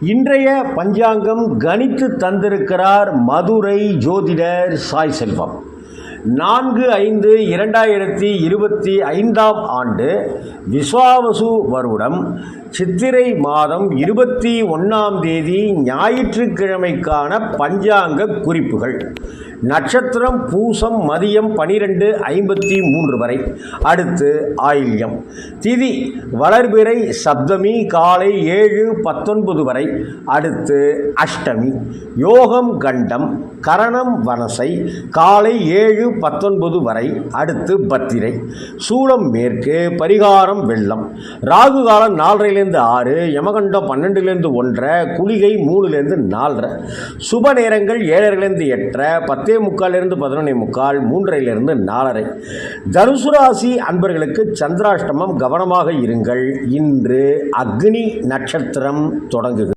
இன்றைய பஞ்சாங்கம் கணித்து தந்திருக்கிறார் மதுரை ஜோதிடர் சாய் செல்வம். நான்கு ஐந்து இரண்டாயிரத்தி இருபத்தி ஐந்தாம் ஆண்டு விஸ்வாவசு வருடம் சித்திரை மாதம் இருபத்தி ஒன்றாம் தேதி ஞாயிற்றுக்கிழமைக்கான பஞ்சாங்க குறிப்புகள். நட்சத்திரம் பூசம் மதியம் பனிரெண்டு ஐம்பத்தி மூன்று வரை. அடுத்து ஆயில்யம். திதி வளர்பிறை சப்தமி காலை ஏழு பத்தொன்பது வரை. அடுத்து அஷ்டமி. யோகம் கண்டம் கரணம் வனசை காலை ஏழு பத்தொன்பது வரை. அடுத்து பத்திரை. சூளம் மேற்கு பரிகாரம் வெள்ளம். ராகு காலம் நாலரைலேருந்து ஆறு யமகண்டம் பன்னெண்டுலேருந்து ஒன்றரை குளிகை மூணுலேருந்து நாலரை. சுப நேரங்கள் ஏழரைலேருந்து எட்டரை பத்து முக்கால்லேருந்து பதினொன்னே முக்கால் மூன்றையிலிருந்து நாலரை. தனுசு ராசி அன்பர்களுக்கு சந்திராஷ்டமம் கவனமாக இருங்கள். இன்று அக்னி நட்சத்திரம் தொடங்குகிறது.